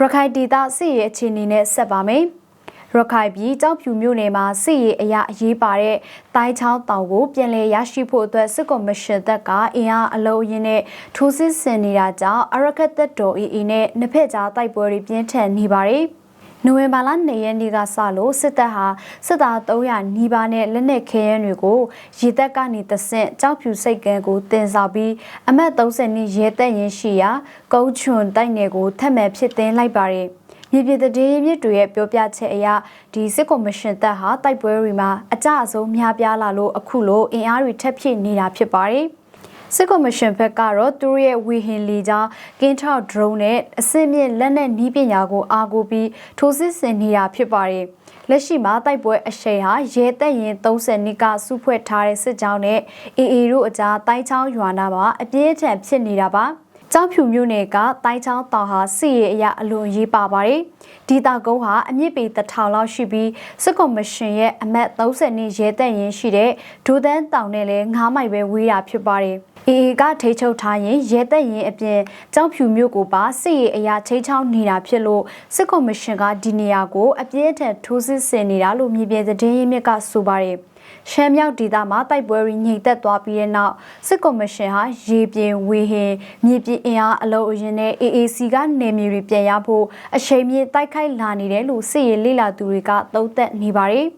ရခိုင်ဒေသစစ်ရေးအခြေအနေနဲ့ဆက်ပါမယ်။ရခိုင်ပြည်ကြောက်ဖြူမြို့နယ်မှာစစ်ရေးအရာအရေးပါတဲ့တိုင်းချောင်းတောင်ကိုပြန်လည်ရရှိဖို့အတွက်စစ်ကော်မရှင်တပ်ကအင်အားအလုံးအင်းနဲ့ထိုးစစ်ဆင်နေတာကြောင့်အရခတ်တပ်တော် AA နဲ့နှစ်ဖက်ကြားတိုက်ပွဲတွေပြင်းထန်နေပါတယ်။ နိုဝင်ဘာလ2ရက်နေ့ကစလို့စစ်တပ်ဟာစစ်သား300နီးပါးနဲ့လက်နက်ခဲယမ်းတွေကိုရေတပ်ကနေတဆင့်ကြောက်ဖြူစိတ်ကန်းကိုတင်ဆောင်ပြီးအမတ်30နှစ်ရဲတပ်ရင်ရှိရာကုန်းချွန်တိုက်နယ်ကိုထပ်မံဖြစ်တင်လိုက်ပါတယ်။မြေပြည်တည်မြစ်တွေရဲ့ပြောပြချက်အရဒီစစ်ကော်မရှင်တပ်ဟာတိုက်ပွဲတွေမှာအကြအဆုံးများပြားလာလို့အခုလိုအင်အားတွေထပ်ဖြည့်နေတာဖြစ်ပါတယ်။ စစ်ကော်မရှင်ဘက်ကတော့သူတို့ရဲ့ဝီဟင်လီကြောင့်ကင်းထောက်ဒရုန်းနဲ့အစစ်မြင့်လက်နက်နီးပညာကိုအားကိုးပြီးထိုးစစ်ဆင်နေတာဖြစ်ပါတယ်။လက်ရှိမှာတိုက်ပွဲအရှိန်ဟာရဲတပ်ရင်30နှစ်ကစုဖွဲ့ထားတဲ့စစ်ကြောင်းနဲ့အေအေတို့အကြားတိုင်းချောင်းရွာနာမှာအပြင်းထန်ဖြစ်နေတာပါ။ ကြောက်ဖြူမြို့နယ်ကတိုင်းချောင်းတောင်ဟာစစ်ရေးအရာအလွန်ရေးပါပါတယ်။ဒီတာကုန်းဟာအမြင့်ပေတစ်ထောင်လောက်ရှိပြီးစစ်ကော်မရှင်ရဲ့အမတ်30နှစ်ရဲတပ်ရင်ရှိတဲ့ဒိုသန်းတောင်နဲ့လည်း9မိုင်ပဲဝေးတာဖြစ်ပါတယ်။အေအေကထိချုပ်ထားရင်ရဲတပ်ရင်အပြင်ကြောက်ဖြူမြို့ကိုပါစစ်ရေးအရာထိချောင်းနေတာဖြစ်လို့စစ်ကော်မရှင်ကဒီနေရာကိုအပြည့်အထန်ထိုးစစ်ဆင်နေတာလို့မြေပြင်သတင်းရင်းမြစ်ကဆိုပါတယ် ရှမ်းမြောက်ဒေသမှာတိုက်ပွဲတွေညှိတက်သွားပြီးတဲ့နောက်စစ်ကော်မရှင်ဟာရေပြင်ဝေဟင်မြေပြင်အင်အားအလုံးအရင်နဲ့ AAC ကနေမြေတွေပြန်ရဖို့အချိန်မြင့်တိုက်ခိုက်လာနေတယ်လို့စစ်ရေးလေ့လာသူတွေကသုံးသပ်နေပါတယ်